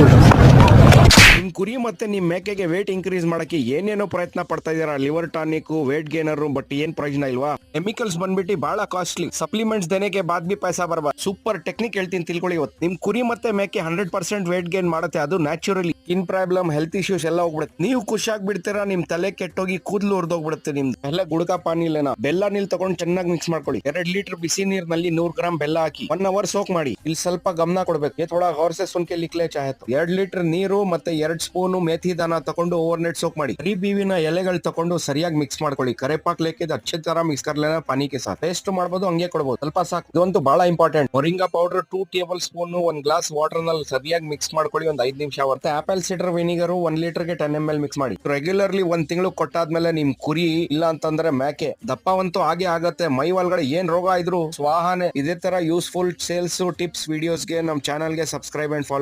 ನಿಮ್ ಕುರಿ ಮತ್ತೆ ನಿಮ್ಮ ಮೇಕೆಗೆ ವೇಟ್ ಇನ್ಕ್ರೀಸ್ ಮಾಡಕ್ಕೆ ಏನೇನೋ ಪ್ರಯತ್ನ ಪಡ್ತಾ ಇದ್ದೀರಾ? Liver tonic weight gainer but ಏನ್ ಪ್ರಯೋಜನ ಇಲ್ವಾ? ಕೆಮಿಕಲ್ಸ್ ಬಂದ್ಬಿಟ್ಟು ಬಹಳ ಕಾಸ್ಟ್ಲಿ ಸಪ್ಲಿಮೆಂಟ್ಸ್ ದೇನೆಗೆ ಬಾದ್ ಬಿ ಪಾಯಸ ಬರ್ಬಾರ ಸೂಪರ್ ಟೆಕ್ನಿಕ್ ಹೇಳ್ತೀನಿ, ತಿಳ್ಕೊಳ್ಳಿ ಇವತ್ತು. ನಿಮ್ ಕುರಿ ಮತ್ತೆ ಮೇಕೆ ಹಂಡ್ರೆಡ್ ಪರ್ಸೆಂಟ್ ವೇಟ್ ಗೇನ್ ಮಾಡುತ್ತೆ, ಅದು naturally skin problem health issues ಎಲ್ಲ ಹೋಗ್ಬಿಡುತ್ತೆ. ನೀವು ಖುಷಿಯಾಗಿ ಬಿಡ್ತೀರಾ ನಿಮ್ ತಲೆ ಕೆಟ್ಟೋಗಿ ಕೂದಲು ಹೊರದೋಗ್ಬಿಡುತ್ತೆ ನಿಮ್ದು. ಎಲ್ಲ ಗುಡ್ಕ ಪಾನಿಲೆನ ಬೆಲ್ಲ ನೀಲ್ ತಗೊಂಡು ಚೆನ್ನಾಗಿ ಮಿಕ್ಸ್ ಮಾಡ್ಕೊಳ್ಳಿ. ಎರಡ್ ಲೀಟರ್ ಬಿಸಿ ನೀರ್ನಲ್ಲಿ ನೂರ್ ಗ್ರಾಮ್ ಬೆಲ್ಲ ಹಾಕಿ ಒನ್ ಅವರ್ ಸೋಕ್ ಮಾಡಿ. ಇಲ್ಲಿ ಸ್ವಲ್ಪ ಗಮನ ಕೊಡ್ಬೇಕು. ಥೋಡಾ ಹೊರಸೆ ಉನ್ಕೆ ಲಿಕ್ಲೆ ಚಾಯ್ತು ಎರಡ್ ಲೀಟರ್ ನೀರು ಮತ್ತೆ ಎರಡ್ ಸ್ಪೂನ್ ಮೆಥಿ ದಾನ ತಕೊಂಡು ಓವರ್ ನೈಟ್ ಸೋಕ್ ಮಾಡಿ. ಕರಿ ಬೀವಿನ ಎಲೆಗಳು ತಕೊಂಡು ಸರಿಯಾಗಿ ಮಿಕ್ಸ್ ಮಾಡ್ಕೊಳ್ಳಿ. ಕರೆಪಾಕ್ ಲೇಕಿದ್ ಅಚ್ಚೆ ತರ ಮಿಕ್ಸ್ ಕರ್ಲೇನ ಪಾನಿಕೆ ಸಹ ಪೇಸ್ಟ್ ಮಾಡ್ಬೋದು, ಹಂಗೆ ಕೊಡಬಹುದು ಸ್ವಲ್ಪ ಸಾಕು. ಇದಂತೂ ಬಹಳ important moringa powder two tablespoon ಒಂದ್ ಗ್ಲಾಸ್ ವಾಟರ್ನಲ್ಲಿ ಸರಿಯಾಗಿ ಮಿಕ್ಸ್ ಮಾಡ್ಕೊಳ್ಳಿ. ಒಂದ್ ಐದ್ ನಿಮಿಷ ಬರುತ್ತೆ ಆಪಲ್ ಸಿಡರ್ ವಿನಿಗರ್ ಒನ್ ಲೀಟರ್ಗೆ ಟೆನ್ ಎಂ ಎಲ್ ಮಿಕ್ಸ್ ಮಾಡಿ. ರೆಗ್ಯುಲರ್ಲಿ ಒಂದ್ ತಿಂಗಳು ಕೊಟ್ಟಾದ್ಮೇಲೆ ನಿಮ್ ಕುರಿ ಇಲ್ಲ ಅಂತಂದ್ರೆ ಮೇಕೆ ದಪ್ಪವಂತೂ ಹಾಗೆ ಆಗತ್ತೆ. ಮೈ ಒಳಗಡೆ ಏನ್ ರೋಗ ಇದ್ರು ಸ್ವಾಹಾನೆ. ಇದೇ ತರ ಯೂಸ್ಫುಲ್ ಸೇಲ್ಸ್ ಟಿಪ್ಸ್ ವಿಡಿಯೋಸ್ಗೆ ನಮ್ ಚಾನಲ್ಗೆ ಸಬ್ಸ್ಕ್ರೈಬ್ ಅಂಡ್ ಫಾಲೋ